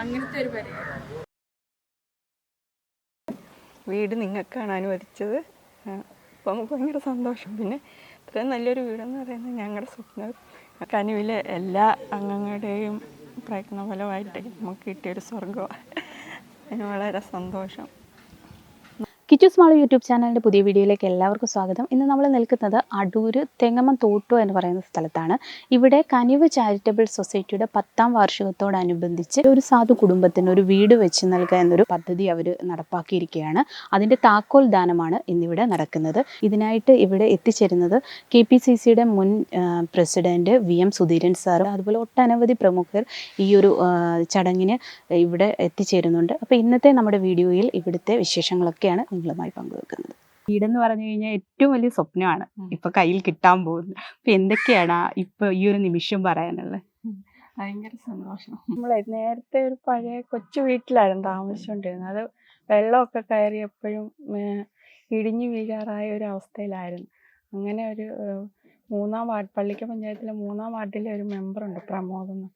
അങ്ങനത്തെ ഒരു പരിപാടി. വീട് നിങ്ങൾക്കാണ് അനുവദിച്ചത്. അപ്പോൾ നമുക്ക് ഭയങ്കര സന്തോഷം. പിന്നെ ഇത്രയും നല്ലൊരു വീടെന്ന് പറയുന്നത് ഞങ്ങളുടെ സ്വപ്നം. കനുവിലെ എല്ലാ അംഗങ്ങളുടെയും പ്രയത്നഫലമായിട്ട് നമുക്ക് കിട്ടിയൊരു സ്വർഗമാണ് അതിന് വളരെ സന്തോഷം. കിച്ചു സ്മാൾ യൂട്യൂബ് ചാനലിന്റെ പുതിയ വീഡിയോയിലേക്ക് എല്ലാവർക്കും സ്വാഗതം. ഇന്ന് നമ്മൾ നിൽക്കുന്നത് അടൂർ തെങ്ങമം തോട്ടു എന്ന് പറയുന്ന സ്ഥലത്താണ്. ഇവിടെ കനിവ് ചാരിറ്റബിൾ സൊസൈറ്റിയുടെ പത്താം വാർഷികത്തോടനുബന്ധിച്ച് ഒരു സാധു കുടുംബത്തിന് ഒരു വീട് വെച്ച് നൽകുക എന്നൊരു പദ്ധതി അവർ നടപ്പാക്കിയിരിക്കുകയാണ്. അതിന്റെ താക്കോൽ ദാനമാണ് ഇന്നിവിടെ നടക്കുന്നത്. ഇതിനായിട്ട് ഇവിടെ എത്തിച്ചേരുന്നത് കെ പി സി സിയുടെ മുൻ president V M Sudheeran sir അതുപോലെ ഒട്ടനവധി പ്രമുഖർ ഈ ഒരു ചടങ്ങിന് ഇവിടെ എത്തിച്ചേരുന്നുണ്ട്. അപ്പോൾ ഇന്നത്തെ നമ്മുടെ വീഡിയോയിൽ ഇവിടുത്തെ വിശേഷങ്ങളൊക്കെയാണ് നിങ്ങളുമായി പങ്കുവെക്കുന്നത്. വീടെന്ന് പറഞ്ഞു കഴിഞ്ഞാൽ ഏറ്റവും വലിയ സ്വപ്നമാണ് ഇപ്പൊ കയ്യിൽ കിട്ടാൻ പോകുന്നത്. അപ്പൊ എന്തൊക്കെയാണ് ഇപ്പൊ ഈ ഒരു നിമിഷം പറയാനുള്ളത്? ഭയങ്കര സന്തോഷം. നമ്മളെ നേരത്തെ ഒരു പഴയ കൊച്ചു വീട്ടിലായിരുന്നു താമസിച്ചുകൊണ്ടിരുന്നത് അത് വെള്ളമൊക്കെ കയറിയപ്പോഴും എപ്പോഴും ഇടിഞ്ഞു വീഴാറായ ഒരു അവസ്ഥയിലായിരുന്നു. അങ്ങനെ ഒരു മൂന്നാം വാർഡ് പള്ളിക്ക പഞ്ചായത്തിലെ മൂന്നാം വാർഡിലെ ഒരു മെമ്പറുണ്ട് പ്രമോദ് എന്ന്.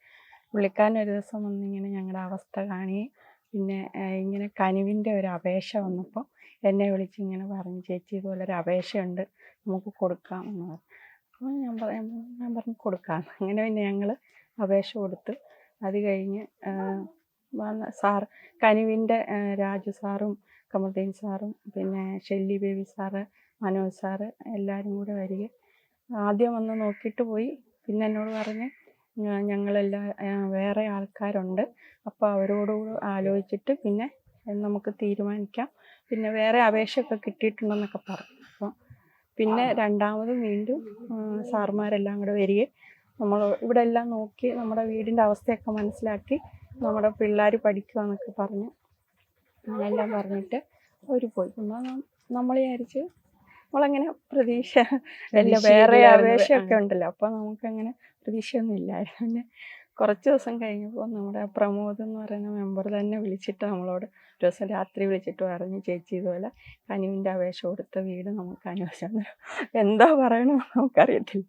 പുള്ളിക്കാരൻ ഒരു ദിവസം വന്നിങ്ങനെ ഞങ്ങളുടെ അവസ്ഥ കാണുകയും പിന്നെ ഇങ്ങനെ കനിവിന്റെ ഒരു അപേക്ഷ വന്നപ്പോൾ എന്നെ വിളിച്ച് ഇങ്ങനെ പറഞ്ഞു ചേച്ചി ഇതുപോലെ ഒരു അപേക്ഷയുണ്ട് നമുക്ക് കൊടുക്കാം എന്ന് പറഞ്ഞു. അപ്പോൾ ഞാൻ പറയാം ഞാൻ പറഞ്ഞു കൊടുക്കാം. അങ്ങനെ പിന്നെ ഞങ്ങൾ അപേക്ഷ കൊടുത്ത് അത് കഴിഞ്ഞ് സാർ കനിവിന്റെ രാജു സാറും കമൽദീൻ സാറും പിന്നെ ഷെല്ലി ബേബി സാറ് മനോജ് സാറ് എല്ലാവരും കൂടെ വരിക ആദ്യം വന്ന് നോക്കിയിട്ട് പോയി. പിന്നെ എന്നോട് പറഞ്ഞ് "ഞ- ഞങ്ങളെല്ലാം വേറെ ആൾക്കാരുണ്ട്. അപ്പോൾ അവരോടുകൂടി ആലോചിച്ചിട്ട് പിന്നെ നമുക്ക് തീരുമാനിക്കാം. പിന്നെ വേറെ അപേക്ഷയൊക്കെ കിട്ടിയിട്ടുണ്ടെന്നൊക്കെ പറഞ്ഞു. അപ്പോൾ പിന്നെ രണ്ടാമത് വീണ്ടും സാർമാരെല്ലാം കൂടെ വരികയും നമ്മൾ ഇവിടെ എല്ലാം നോക്കി നമ്മുടെ വീടിന്റെ അവസ്ഥയൊക്കെ മനസ്സിലാക്കി നമ്മുടെ പിള്ളേർ പഠിക്കുമെന്നൊക്കെ പറഞ്ഞ് അങ്ങനെല്ലാം പറഞ്ഞിട്ട് അവർ പോയി. നമ്മൾ വിചാരിച്ച് നമ്മളങ്ങനെ പ്രതീക്ഷ അല്ല വേറെ ആവേശമൊക്കെ ഉണ്ടല്ലോ. അപ്പൊ നമുക്കങ്ങനെ പ്രതീക്ഷയൊന്നും ഇല്ലായിരുന്നു പിന്നെ കുറച്ച് ദിവസം കഴിഞ്ഞപ്പോൾ നമ്മുടെ പ്രമോദ് എന്ന് പറയുന്ന മെമ്പർ തന്നെ വിളിച്ചിട്ട് നമ്മളോട് ഒരു ദിവസം രാത്രി വിളിച്ചിട്ട് പറഞ്ഞു ചേച്ചി ഇതുപോലെ കനുവിന്റെ അപേക്ഷ കൊടുത്ത വീട് നമുക്ക് അനുവദിച്ചു എന്താ പറയണോ നമുക്കറിയത്തില്ല.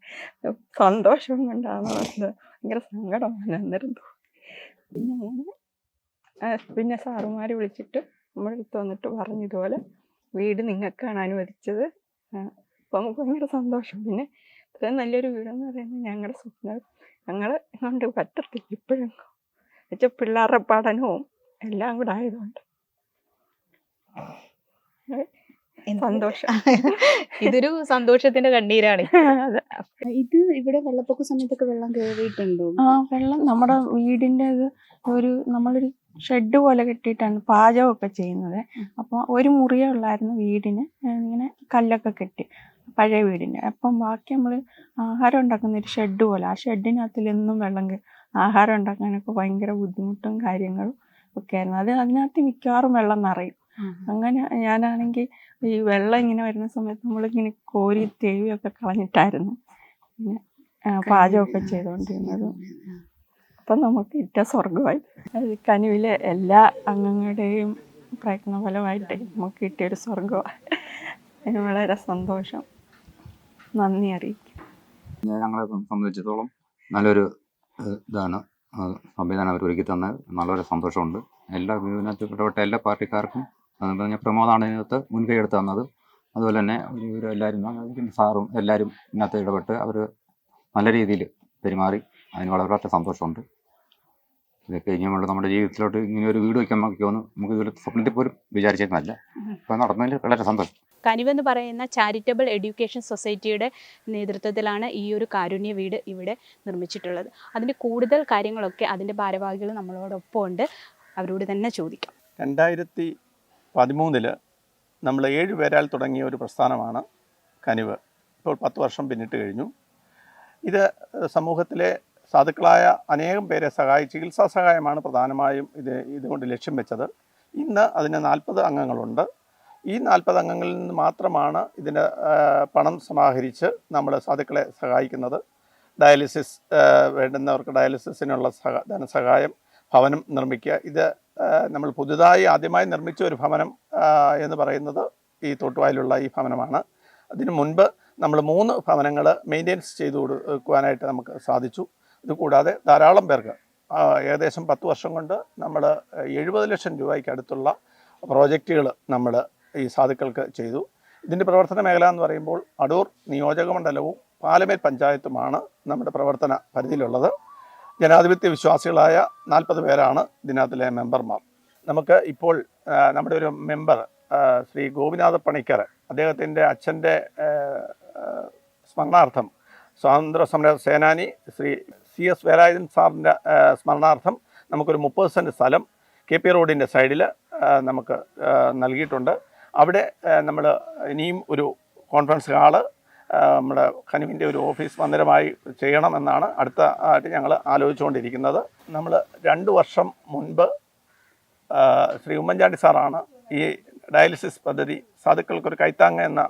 സന്തോഷം കൊണ്ടാണോ എന്തോ ഭയങ്കര സങ്കടമാണ് എന്നിരുന്നു പിന്നെ അങ്ങനെ പിന്നെ സാറുമാർ വിളിച്ചിട്ട് നമ്മുടെ അടുത്ത് വന്നിട്ട് പറഞ്ഞു ഇതുപോലെ വീട് നിങ്ങൾക്കാണ് അനുവദിച്ചത്. അപ്പോൾ നമുക്ക് ഭയങ്കര സന്തോഷം. പിന്നെ ഇത്രയും നല്ലൊരു വീടെന്ന് പറയുന്നത് ഞങ്ങളുടെ സ്വപ്നം. ഞങ്ങൾ കൊണ്ട് പറ്റത്തില്ല ഇപ്പോഴും വെച്ചാൽ പിള്ളേരുടെ പഠനവും എല്ലാം കൂടെ ആയതുകൊണ്ട്. സന്തോഷം. ഇതൊരു സന്തോഷത്തിന്റെ കണ്ണീരാണ്. ഇത് ഇവിടെ വെള്ളപ്പൊക്ക സമയത്തൊക്കെ വെള്ളം കയറിയിട്ടുണ്ടോ ആ വെള്ളം നമ്മുടെ വീടിന്റെ ഒരു നമ്മളൊരു ഷെഡ് പോലെ കെട്ടിയിട്ടാണ് പാചകമൊക്കെ ചെയ്യുന്നത്. അപ്പോൾ ഒരു മുറിയേ ഉള്ളായിരുന്നു വീടിന്. ഇങ്ങനെ കല്ലൊക്കെ കെട്ടി പഴയ വീടിന്. അപ്പം ബാക്കി നമ്മൾ ആഹാരം ഉണ്ടാക്കുന്ന ഒരു ഷെഡ് പോലെ ആ ഷെഡിനകത്തിൽ എന്നും വെള്ളം ആഹാരം ഉണ്ടാക്കാനൊക്കെ ഭയങ്കര ബുദ്ധിമുട്ടും കാര്യങ്ങളും ഒക്കെ ആയിരുന്നു അത് അതിനകത്ത് മിക്കവാറും വെള്ളം നിറയും. അങ്ങനെ ഞാനാണെങ്കിൽ ഈ വെള്ളം ഇങ്ങനെ വരുന്ന സമയത്ത് നമ്മളിങ്ങനെ കോരി തേവിയൊക്കെ കളഞ്ഞിട്ടായിരുന്നു. പിന്നെ പാചകമൊക്കെ ചെയ്തുകൊണ്ടിരുന്നത്. അപ്പം നമുക്ക് ഇറ്റ സ്വർഗമായി അത് കനുവിലെ എല്ലാ അംഗങ്ങളുടെയും പ്രയത്നഫലമായിട്ട് നമുക്ക് കിട്ടിയൊരു സ്വർഗമാണ് വളരെ സന്തോഷം. നന്ദി അറിയിക്കും. ഞങ്ങളെ സംബന്ധിച്ചിടത്തോളം നല്ലൊരു ഇതാണ്. സംവിധാനം അവർ ഒരുക്കി തന്ന നല്ലൊരു സന്തോഷമുണ്ട്. എല്ലാ ഇടപെട്ട എല്ലാ പാർട്ടിക്കാർക്കും തന്നെ പ്രമോദാണ് ഇതിനകത്ത് മുൻകൈ എടുത്ത് തന്നത്. അതുപോലെ തന്നെ ഇവർ എല്ലാവരും സാറും എല്ലാവരും ഇതിനകത്ത് ഇടപെട്ട് അവർ നല്ല രീതിയിൽ പെരുമാറി. അതിന് വളരെ സന്തോഷമുണ്ട്. ഇതൊക്കെ ഇനി നമ്മൾ നമ്മുടെ ജീവിതത്തിലോട്ട് ഇങ്ങനെ ഒരു വീട് വയ്ക്കാൻ നോക്കിയോന്ന് നമുക്ക് ഇതൊരു സ്വപ്നത്തിൽ പോലും വിചാരിച്ചിരുന്നല്ല ഇപ്പം നടന്നതിൽ വളരെ സന്തോഷം. കനിവെന്ന് പറയുന്ന ചാരിറ്റബിൾ എഡ്യൂക്കേഷൻ സൊസൈറ്റിയുടെ നേതൃത്വത്തിലാണ് ഈ ഒരു കാരുണ്യ വീട് ഇവിടെ നിർമ്മിച്ചിട്ടുള്ളത്. അതിന്റെ കൂടുതൽ കാര്യങ്ങളൊക്കെ അതിന്റെ ഭാരവാഹികൾ നമ്മളോടൊപ്പം ഉണ്ട് അവരോട് തന്നെ ചോദിക്കാം. രണ്ടായിരത്തി പതിമൂന്നിൽ നമ്മൾ ഏഴ് പേരാൽ തുടങ്ങിയ ഒരു പ്രസ്ഥാനമാണ് കനിവ്. ഇപ്പോൾ പത്ത് വർഷം പിന്നിട്ട് കഴിഞ്ഞു. ഇത് സമൂഹത്തിലെ സാധുക്കളായ അനേകം പേരെ സഹായി ചികിത്സാ സഹായമാണ് പ്രധാനമായും ഇത് ഇതുകൊണ്ട് ലക്ഷ്യം വെച്ചത്. ഇന്ന് അതിന് നാൽപ്പത് അംഗങ്ങളുണ്ട്. ഈ നാൽപ്പത് അംഗങ്ങളിൽ നിന്ന് മാത്രമാണ് ഇതിന് പണം സമാഹരിച്ച് നമ്മൾ സാധുക്കളെ സഹായിക്കുന്നത്. ഡയാലിസിസ് വേണ്ടുന്നവർക്ക് ഡയാലിസിസിനുള്ള സഹ ധനസഹായം ഭവനം നിർമ്മിക്കുക. ഇത് നമ്മൾ പുതുതായി ആദ്യമായി നിർമ്മിച്ച ഒരു ഭവനം എന്ന് പറയുന്നത് ഈ തോട്ടുവായിലുള്ള ഈ ഭവനമാണ്. അതിനു മുൻപ് നമ്മൾ മൂന്ന് ഭവനങ്ങൾ മെയിന്റെനൻസ് ചെയ്തു കൊടുക്കുവാനായിട്ട് നമുക്ക് സാധിച്ചു. ഇതുകൂടാതെ ധാരാളം പേർക്ക് ഏകദേശം പത്ത് വർഷം കൊണ്ട് നമ്മൾ എഴുപത് ലക്ഷം രൂപയ്ക്ക് അടുത്തുള്ള പ്രോജക്റ്റുകൾ നമ്മൾ ഈ സാധുക്കൾക്ക് ചെയ്തു. ഇതിന്റെ പ്രവർത്തന മേഖല എന്ന് പറയുമ്പോൾ അടൂർ നിയോജക മണ്ഡലവും പാലമേൽ പഞ്ചായത്തുമാണ് നമ്മുടെ പ്രവർത്തന പരിധിയിലുള്ളത്. ജനാധിപത്യ വിശ്വാസികളായ നാൽപ്പത് പേരാണ് ഇതിനകത്തിലെ മെമ്പർമാർ. നമുക്ക് ഇപ്പോൾ നമ്മുടെ ഒരു മെമ്പർ ശ്രീ ഗോപിനാഥ പണിക്കർ അദ്ദേഹത്തിന്റെ അച്ഛന്റെ സ്മരണാർത്ഥം സ്വാതന്ത്ര്യ സമര സേനാനി ശ്രീ സി എസ് വേലായുധൻ സാറിന്റെ സ്മരണാർത്ഥം നമുക്കൊരു മുപ്പത് സെന്റ് സ്ഥലം കെ പി റോഡിന്റെ സൈഡിൽ നമുക്ക് നൽകിയിട്ടുണ്ട്. അവിടെ നമ്മൾ ഇനിയും ഒരു കോൺഫറൻസ് ഹാൾ നമ്മുടെ ഖനുവിന്റെ ഒരു ഓഫീസ് മന്ദിരമായി ചെയ്യണമെന്നാണ് അടുത്ത ആയിട്ട് ഞങ്ങൾ ആലോചിച്ചുകൊണ്ടിരിക്കുന്നത്. നമ്മൾ രണ്ട് വർഷം മുൻപ് ശ്രീ ഉമ്മൻചാണ്ടി സാറാണ് ഈ ഡയാലിസിസ് പദ്ധതി സാധുക്കൾക്കൊരു കൈത്താങ്ങ എന്ന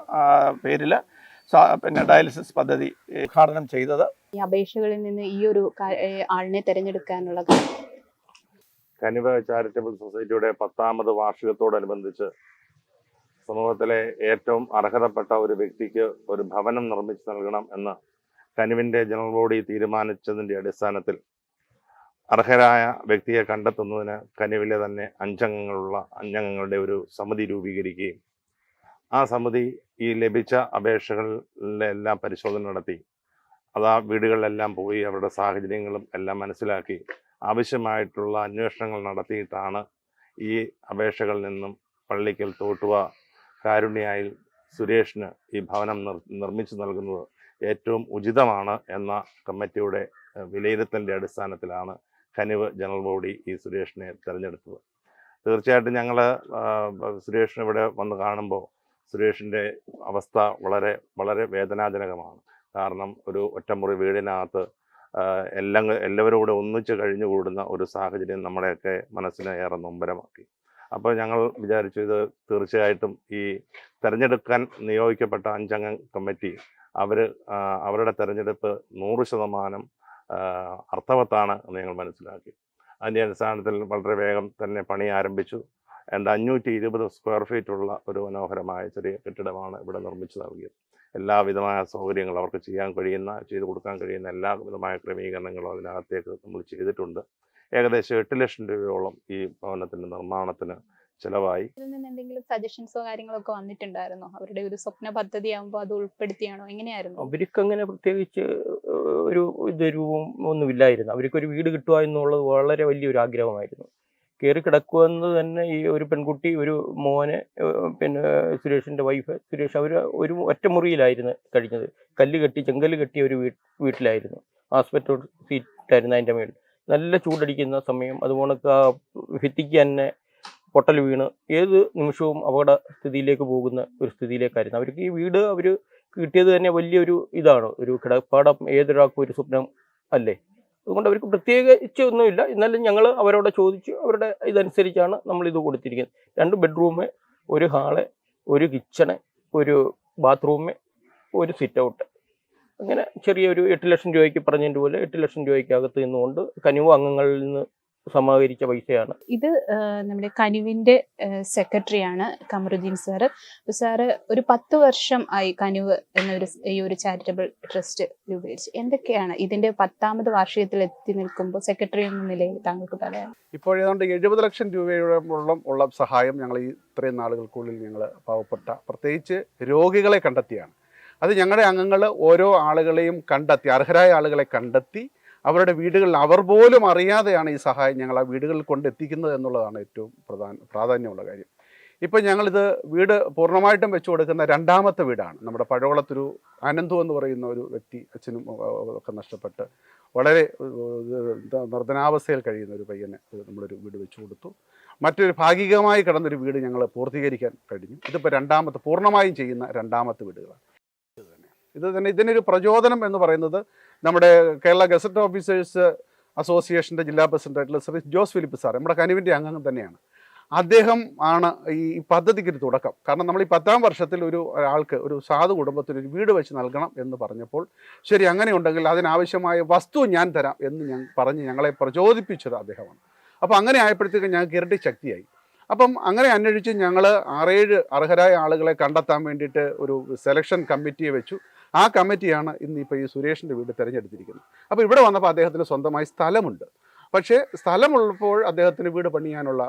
പേരിൽ പിന്നെ ഡയാലിസിസ് പദ്ധതി ഉദ്ഘാടനം ചെയ്തത്. ഈ അപേക്ഷകളിൽ നിന്ന് ഈ ഒരു ആളിനെ തെരഞ്ഞെടുക്കാനുള്ള കനിവ ചാരിറ്റബിൾ സൊസൈറ്റിയുടെ പത്താമത് വാർഷികത്തോടനുബന്ധിച്ച് സമൂഹത്തിലെ ഏറ്റവും അർഹതപ്പെട്ട ഒരു വ്യക്തിക്ക് ഒരു ഭവനം നിർമ്മിച്ചു നൽകണം എന്ന് കനിവിന്റെ ജനറൽ ബോഡി തീരുമാനിച്ചതിന്റെ അടിസ്ഥാനത്തിൽ അർഹരായ വ്യക്തിയെ കണ്ടെത്തുന്നതിന് കനിവിലെ തന്നെ അഞ്ചംഗങ്ങളുള്ള അഞ്ചംഗങ്ങളുടെ ഒരു സമിതി രൂപീകരിക്കുകയും ആ സമിതി ഈ ലഭിച്ച അപേക്ഷകളിലെല്ലാം പരിശോധന നടത്തി. അത് ആ വീടുകളിലെല്ലാം പോയി അവരുടെ സാഹചര്യങ്ങളും എല്ലാം മനസ്സിലാക്കി. ആവശ്യമായിട്ടുള്ള അന്വേഷണങ്ങൾ നടത്തിയിട്ടാണ് ഈ അപേക്ഷകളിൽ നിന്നും പള്ളിക്കൽ തോട്ടുവ കാരുണ്യായിൽ സുരേഷിന് ഈ ഭവനം നിർ നിർമ്മിച്ചു നൽകുന്നത് ഏറ്റവും ഉചിതമാണ് എന്ന കമ്മിറ്റിയുടെ വിലയിരുത്തലിന്റെ അടിസ്ഥാനത്തിലാണ് കനിവ് ജനറൽ ബോഡി ഈ സുരേഷിനെ തിരഞ്ഞെടുത്തത്. തീർച്ചയായിട്ടും ഞങ്ങൾ സുരേഷിനെ ഇവിടെ വന്ന് കാണുമ്പോൾ സുരേഷിന്റെ അവസ്ഥ വളരെ വളരെ വേദനാജനകമാണ്. കാരണം ഒരു ഒറ്റമുറി വീടിനകത്ത് എല്ലാം എല്ലാവരും കൂടെ ഒന്നിച്ച് കഴിഞ്ഞുകൂടുന്ന ഒരു സാഹചര്യം നമ്മുടെയൊക്കെ മനസ്സിനെ ഏറെ നൊമ്പരമാക്കി. അപ്പോൾ ഞങ്ങൾ വിചാരിച്ചു ഇത് തീർച്ചയായിട്ടും ഈ തിരഞ്ഞെടുക്കാൻ നിയോഗിക്കപ്പെട്ട അഞ്ചംഗ കമ്മിറ്റി അവർ അവരുടെ തിരഞ്ഞെടുപ്പ് നൂറ് ശതമാനം അർത്ഥവത്താണ് എന്ന് ഞങ്ങൾ മനസ്സിലാക്കി. അതിന്റെ അടിസ്ഥാനത്തിൽ വളരെ വേഗം തന്നെ പണി ആരംഭിച്ചു. എന്റെ അഞ്ഞൂറ്റി ഇരുപത് സ്ക്വയർ ഫീറ്റ് ഉള്ള ഒരു മനോഹരമായ ചെറിയ കെട്ടിടമാണ് ഇവിടെ നിർമ്മിച്ചു നൽകിയത്. എല്ലാവിധമായ സൗകര്യങ്ങളും അവർക്ക് ചെയ്യാൻ കഴിയുന്ന ചെയ്തു കൊടുക്കാൻ കഴിയുന്ന എല്ലാ വിധമായ ക്രമീകരണങ്ങളും അതിനകത്തേക്ക് നമ്മൾ ചെയ്തിട്ടുണ്ട്. ഏകദേശം എട്ട് ലക്ഷം രൂപയോളം ഈ ഭവനത്തിന്റെ നിർമ്മാണത്തിന് ചിലവായി. എന്തെങ്കിലും സജഷൻസോ കാര്യങ്ങളോ ഒക്കെ വന്നിട്ടുണ്ടായിരുന്നോ? അവരുടെ ഒരു സ്വപ്ന പദ്ധതി ആകുമ്പോൾ അത് ഉൾപ്പെടുത്തിയാണോ? എങ്ങനെയായിരുന്നു? അവർക്ക് അങ്ങനെ പ്രത്യേകിച്ച് ഒരു ഇതൊരുവും ഒന്നുമില്ലായിരുന്നു. അവർക്കൊരു വീട് കിട്ടുക എന്നുള്ളത് വളരെ വലിയൊരു ആഗ്രഹമായിരുന്നു കയറി കിടക്കുമെന്ന് തന്നെ ഈ ഒരു പെൺകുട്ടി ഒരു മോന് പിന്നെ സുരേഷിന്റെ വൈഫ് സുരേഷ് അവർ ഒരു ഒറ്റ മുറിയിലായിരുന്നു കഴിഞ്ഞത്. കല്ല് കെട്ടി ചെങ്കല്ല് കെട്ടിയ ഒരു വീട്ടിലായിരുന്നു. ആസ്പെറ്റോ സീറ്റായിരുന്നു അതിന്റെ മേളിൽ. നല്ല ചൂടടിക്കുന്ന സമയം. അതുപോലെ ആ ഭിത്തിക്ക് തന്നെ പൊട്ടൽ വീണ് ഏത് നിമിഷവും അപകട സ്ഥിതിയിലേക്ക് പോകുന്ന ഒരു സ്ഥിതിയിലേക്കായിരുന്നു. അവർക്ക് ഈ വീട് അവർ കിട്ടിയത് തന്നെ വലിയൊരു ഇതാണ്. ഒരു കിടപ്പാടം ഏതൊരാൾക്കും ഒരു സ്വപ്നം അല്ലേ? അതുകൊണ്ട് അവർക്ക് പ്രത്യേകിച്ച് ഒന്നുമില്ല എന്നാലും ഞങ്ങൾ അവരോട് ചോദിച്ചു. അവരുടെ ഇതനുസരിച്ചാണ് നമ്മൾ ഇത് കൊടുത്തിരിക്കുന്നത്. രണ്ട് ബെഡ്റൂം ഒരു ഹാൾ ഒരു കിച്ചണ് ഒരു ബാത്റൂം ഒരു സിറ്റ് ഔട്ട് അങ്ങനെ ചെറിയൊരു എട്ട് ലക്ഷം രൂപയ്ക്ക് പറഞ്ഞതിന്റെ പോലെ എട്ട് ലക്ഷം രൂപയ്ക്കകത്ത് നിന്നുകൊണ്ട് കനിവ് അംഗങ്ങളിൽ നിന്ന് സമാഹരിച്ച പൈസയാണ്. ഇത് നമ്മുടെ കനുവിന്റെ സെക്രട്ടറിയാണ് കമറുദ്ദീൻ സാറ് സാറ് ഒരു പത്ത് വർഷം ആയി കനുവ് എന്നൊരു ഈ ഒരു ചാരിറ്റബിൾ ട്രസ്റ്റ് രൂപീകരിച്ച്. എന്തൊക്കെയാണ് ഇതിന്റെ പത്താമത് വാർഷികത്തിൽ എത്തി നിൽക്കുമ്പോൾ സെക്രട്ടറി എന്ന നിലയിൽ താങ്കൾക്ക് പറയാം ഇപ്പോൾ ഏതാണ്ട് എഴുപത് ലക്ഷം രൂപയോളം ഉള്ള സഹായം ഞങ്ങൾ ഈ ഇത്രയും നാളുകൾക്കുള്ളിൽ ഞങ്ങൾ പാവപ്പെട്ട പ്രത്യേകിച്ച് രോഗികളെ കണ്ടെത്തിയാണ്. അത് ഞങ്ങളുടെ അംഗങ്ങൾ ഓരോ ആളുകളെയും കണ്ടെത്തി അർഹരായ ആളുകളെ കണ്ടെത്തി അവരുടെ വീടുകളിൽ അവർ പോലും അറിയാതെയാണ് ഈ സഹായം ഞങ്ങൾ ആ വീടുകളിൽ കൊണ്ടെത്തിക്കുന്നത് എന്നുള്ളതാണ് ഏറ്റവും പ്രധാന പ്രാധാന്യമുള്ള കാര്യം. ഇപ്പം ഞങ്ങളിത് വീട് പൂർണമായിട്ടും വെച്ചു കൊടുക്കുന്ന രണ്ടാമത്തെ വീടാണ്. നമ്മുടെ പഴവളത്തൊരു അനന്തു എന്ന് പറയുന്ന ഒരു വ്യക്തി അച്ഛനും ഒക്കെ നഷ്ടപ്പെട്ട് വളരെ നിർദ്ധനാവസ്ഥയിൽ കഴിയുന്ന ഒരു പയ്യനെ നമ്മളൊരു വീട് വെച്ചു കൊടുത്തു. മറ്റൊരു ഭാഗികമായി കിടന്നൊരു വീട് ഞങ്ങൾ പൂർത്തീകരിക്കാൻ കഴിഞ്ഞു. ഇതിപ്പോൾ രണ്ടാമത്തെ പൂർണമായും ചെയ്യുന്ന രണ്ടാമത്തെ വീടുകളാണ്. ഇത് തന്നെ. ഇത് തന്നെ ഇതിനൊരു പ്രചോദനം എന്ന് പറയുന്നത് നമ്മുടെ കേരള ഗസറ്റ് ഓഫീസേഴ്സ് അസോസിയേഷന്റെ ജില്ലാ പ്രസിഡന്റായിട്ടുള്ള ശ്രീ ജോസ് ഫിലിപ്പ് സാർ നമ്മുടെ കനുവിന്റെ അംഗം തന്നെയാണ്. അദ്ദേഹം ആണ് ഈ പദ്ധതിക്ക് ഒരു തുടക്കം. കാരണം നമ്മൾ ഈ പത്താം വർഷത്തിൽ ഒരു ഒരാൾക്ക് ഒരു സാധു കുടുംബത്തിന് ഒരു വീട് വെച്ച് നൽകണം എന്ന് പറഞ്ഞപ്പോൾ ശരി അങ്ങനെ ഉണ്ടെങ്കിൽ അതിനാവശ്യമായ വസ്തു ഞാൻ തരാം എന്ന് ഞാൻ പറഞ്ഞ് ഞങ്ങളെ പ്രചോദിപ്പിച്ചത് അദ്ദേഹമാണ്. അപ്പോൾ അങ്ങനെ ആയപ്പോഴത്തേക്കും ഞങ്ങൾക്ക് ഇരട്ടി ശക്തിയായി. അപ്പം അങ്ങനെ അന്വേഷിച്ച് ഞങ്ങൾ ആറേഴ് അർഹരായ ആളുകളെ കണ്ടെത്താൻ വേണ്ടിയിട്ട് ഒരു സെലക്ഷൻ കമ്മിറ്റിയെ വെച്ചു. ആ കമ്മിറ്റിയാണ് ഇന്ന് ഇപ്പോൾ ഈ സുരേഷിന്റെ വീട് തിരഞ്ഞെടുത്തിരിക്കുന്നത്. അപ്പോൾ ഇവിടെ വന്നപ്പോൾ അദ്ദേഹത്തിന് സ്വന്തമായി സ്ഥലമുണ്ട്. പക്ഷേ സ്ഥലമുള്ളപ്പോൾ അദ്ദേഹത്തിന് വീട് പണിയാനുള്ള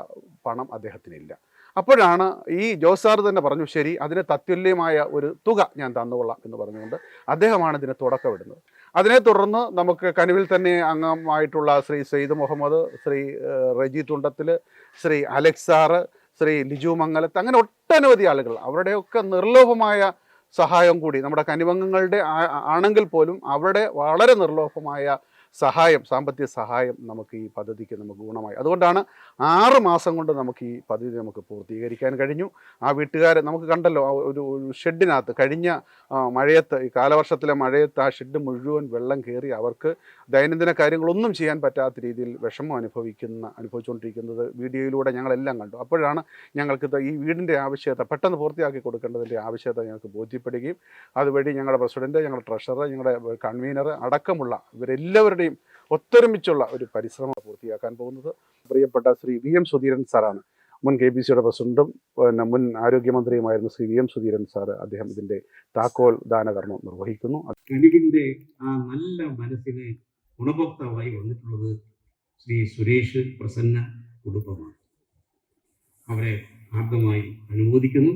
പണം അദ്ദേഹത്തിനില്ല. അപ്പോഴാണ് ഈ ജോസാർ സാർ തന്നെ പറഞ്ഞു ശരി അതിന് തത്തുല്യമായ ഒരു തുക ഞാൻ തന്നുകൊള്ളാം എന്ന് പറഞ്ഞുകൊണ്ട് അദ്ദേഹമാണ് ഇതിന് തുടക്കമിടുന്നത്. അതിനെ തുടർന്ന് നമുക്ക് കനുവിൽ തന്നെ അംഗമായിട്ടുള്ള ശ്രീ സെയ്ദ് മുഹമ്മദ് ശ്രീ റജി തുണ്ടത്തിൽ ശ്രീ അലക്സ് ശ്രീ ലിജു മംഗലത്ത് അങ്ങനെ ഒട്ടനവധി ആളുകൾ അവരുടെയൊക്കെ നിർലോഭമായ സഹായം കൂടി. നമ്മുടെ കനിവംഗങ്ങളുടെ ആണെങ്കിൽ പോലും അവരുടെ വളരെ നിർലോഭമായ സഹായം സാമ്പത്തിക സഹായം നമുക്ക് ഈ പദ്ധതിക്ക് നമുക്ക് ഗുണമായി. അതുകൊണ്ടാണ് ആറ് മാസം കൊണ്ട് നമുക്ക് ഈ പദ്ധതി നമുക്ക് പൂർത്തീകരിക്കാൻ കഴിഞ്ഞു. ആ വീട്ടുകാരെ നമുക്ക് കണ്ടല്ലോ ഒരു ഒരു ഷെഡിനകത്ത് കഴിഞ്ഞ മഴയത്ത് ഈ കാലവർഷത്തിലെ മഴയത്ത് ആ ഷെഡ് മുഴുവൻ വെള്ളം കയറി അവർക്ക് ദൈനംദിന കാര്യങ്ങളൊന്നും ചെയ്യാൻ പറ്റാത്ത രീതിയിൽ വിഷമം അനുഭവിക്കുന്ന അനുഭവിച്ചുകൊണ്ടിരിക്കുന്നത് വീഡിയോയിലൂടെ ഞങ്ങളെല്ലാം കണ്ടു. അപ്പോഴാണ് ഞങ്ങൾക്ക് ഈ വീടിന്റെ ആവശ്യകത പെട്ടെന്ന് പൂർത്തിയാക്കി കൊടുക്കേണ്ടതിന്റെ ആവശ്യകത ഞങ്ങൾക്ക് ബോധ്യപ്പെടുകയും അതുവഴി ഞങ്ങളുടെ പ്രസിഡന്റ് ഞങ്ങളുടെ ട്രഷറർ ഞങ്ങളുടെ കൺവീനർ അടക്കമുള്ള ഇവരെല്ലാവരുടെയും ഒത്തൊരുമിച്ചുള്ള ഒരു പരിശ്രമം പൂർത്തിയാക്കാൻ പോകുന്നത്. പ്രിയപ്പെട്ട ശ്രീ വി എം സുധീരൻ സാറാണ്. മുൻ കെ പി സിയുടെ പ്രസിഡന്റും പിന്നെ മുൻ ആരോഗ്യമന്ത്രിയുമായിരുന്ന Shri V M Sudheeran sir അദ്ദേഹം ഇതിന്റെ താക്കോൽ ദാനകർമ്മം നിർവഹിക്കുന്നു. കനിവിന്റെ ആ നല്ല മനസ്സിന് ഗുണഭോക്താവായി വന്നിട്ടുള്ളത് ശ്രീ സുരേഷ് പ്രസന്ന കുടുംബമാണ്. അവരെ ആർദ്രമായി അനുമോദിക്കുന്നു.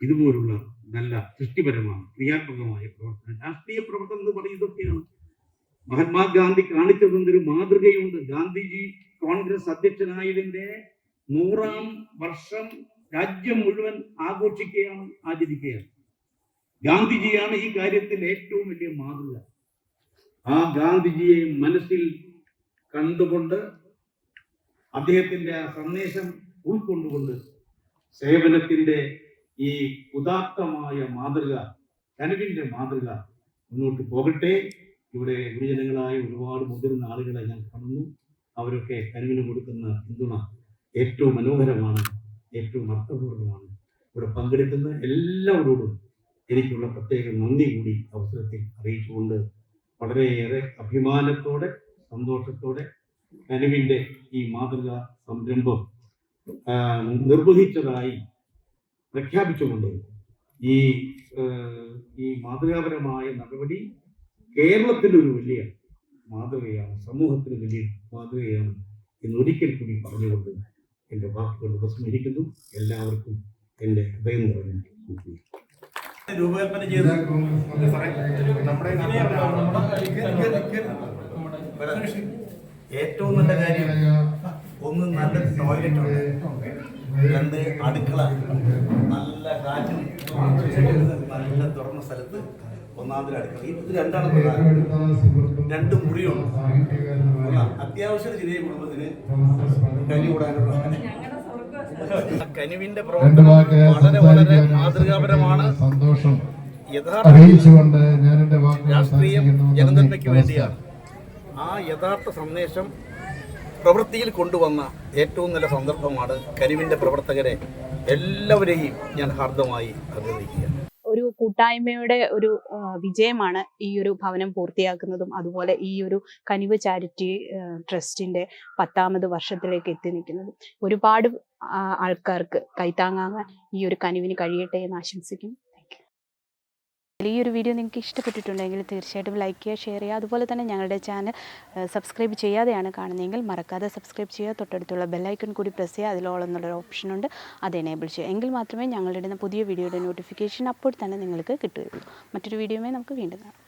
ഇതുപോലുള്ള നല്ല സൃഷ്ടിപരമായ ക്രിയാത്മകമായ പ്രവർത്തനം രാഷ്ട്രീയ പ്രവർത്തനം എന്ന് പറയുന്നതൊക്കെയാണ്. മഹാത്മാഗാന്ധി കാണിച്ചതെന്നൊരു മാതൃകയുണ്ട്. ഗാന്ധിജി കോൺഗ്രസ് അധ്യക്ഷനായതിന്റെ നൂറാം വർഷം രാജ്യം മുഴുവൻ ആഘോഷിക്കുകയാണ് ആചരിക്കുകയാണ്. ഗാന്ധിജിയാണ് ഈ കാര്യത്തിൽ ഏറ്റവും വലിയ മാതൃക. ആ ഗാന്ധിജിയെ മനസ്സിൽ കണ്ടുകൊണ്ട് അദ്ദേഹത്തിന്റെ ആ സന്ദേശം ഉൾക്കൊണ്ടുകൊണ്ട് സേവനത്തിന്റെ ഈ ഉദാത്തമായ മാതൃക കനവിന്റെ മാതൃക മുന്നോട്ട് പോകട്ടെ. ഇവിടെ ഗുരുജനങ്ങളായ ഒരുപാട് മുതിർന്ന ആളുകളെ ഞാൻ കാണുന്നു. അവരൊക്കെ കരുവിന് കൊടുക്കുന്ന പിന്തുണ ഏറ്റവും മനോഹരമാണ് ഏറ്റവും അർത്ഥപൂർണമാണ് ഇവിടെ പങ്കെടുക്കുന്ന എല്ലാവരോടും എനിക്കുള്ള പ്രത്യേക നന്ദി കൂടി അവസരത്തിൽ അറിയിച്ചുകൊണ്ട് വളരെയേറെ അഭിമാനത്തോടെ സന്തോഷത്തോടെ കനുവിന്റെ ഈ മാതൃകാ സംരംഭം നിർവഹിച്ചതായി പ്രഖ്യാപിച്ചുകൊണ്ട് ഈ ഈ മാതൃകാപരമായ നടപടി കേരളത്തിലൊരു വലിയ മാതൃകയാണ് സമൂഹത്തിന് വലിയ മാതൃകയാണ് എന്നൊരിക്കൽ കൂടി പറഞ്ഞുകൊണ്ട് എന്റെ വാക്കുകൾ ഉപസ്മരിക്കുന്നു എല്ലാവർക്കും എന്റെ ഹൃദയം നിറഞ്ഞു. രൂപകൽപ്പന ചെയ്ത് ഏറ്റവും നല്ല കാര്യം ഒന്ന് നല്ല ടോയ്ലറ്റ് ഉണ്ട്. രണ്ട് അടുക്കള. നല്ല കാറ്റും നല്ല തുറന്ന സ്ഥലത്ത് ഒന്നാമത്തെ അടുക്കള. ഇത് രണ്ടാണ് പ്രധാനം. രണ്ട് മുറിയുണ്ട്. അത്യാവശ്യം ചെറിയ കുടുംബത്തിന് കനി കൂടാനുള്ള കനിവിന്റെ രണ്ട് പ്രവർത്തനം വാക്ക് വളരെ വളരെ മാതൃകാപരമാണ് സന്തോഷം യഥാർത്ഥ അറിയിച്ചുകൊണ്ട് ഞാൻ എന്റെ വാക്കുകൾ രാഷ്ട്രീയം. ജനനന്മയ്ക്ക് വേണ്ടിയാണ്. ആ യഥാർത്ഥ സന്ദേശം പ്രവൃത്തിയിൽ കൊണ്ടുവന്ന ഏറ്റവും നല്ല സന്ദർഭമാണ് കരിവിന്റെ പ്രവർത്തകരെ എല്ലാവരെയും ഞാൻ ഹാർദമായി അഭിനന്ദിക്കുകയാണ്. കൂട്ടായ്മയുടെ ഒരു വിജയമാണ് ഈ ഒരു ഭവനം പൂർത്തിയാക്കുന്നതും അതുപോലെ ഈ ഒരു കനിവ് ചാരിറ്റി ട്രസ്റ്റിന്റെ പത്താമത് വർഷത്തിലേക്ക് എത്തി നിൽക്കുന്നതും ഒരുപാട് ആൾക്കാർക്ക് കൈത്താങ്ങാകാൻ ഈ ഒരു കനിവിന് കഴിയട്ടെ എന്ന് ആശംസിക്കുന്നു. ഈ ഒരു വീഡിയോ നിങ്ങൾക്ക് ഇഷ്ടപ്പെട്ടിട്ടുണ്ടെങ്കിൽ തീർച്ചയായിട്ടും ലൈക്ക് ചെയ്യുക ഷെയർ ചെയ്യുക. അതുപോലെ തന്നെ ഞങ്ങളുടെ ചാനൽ സബ്സ്ക്രൈബ് ചെയ്യാതെയാണ് കാണുന്നതെങ്കിൽ മറക്കാതെ സബ്സ്ക്രൈബ് ചെയ്യുക. തൊട്ടടുത്തുള്ള ബെല്ലൈക്കൺ കൂടി പ്രസ് ചെയ്യുക. അതിലോളെന്നുള്ളൊരു ഓപ്ഷനുണ്ട് അത് എനേബിൾ ചെയ്യുക. എങ്കിൽ മാത്രമേ ഞങ്ങളുടെ പുതിയ വീഡിയോയുടെ നോട്ടിഫിക്കേഷൻ അപ്പോൾ തന്നെ നിങ്ങൾക്ക് കിട്ടുകയുള്ളൂ. മറ്റൊരു വീഡിയോയുമായി നമുക്ക് വീണ്ടും കാണാം.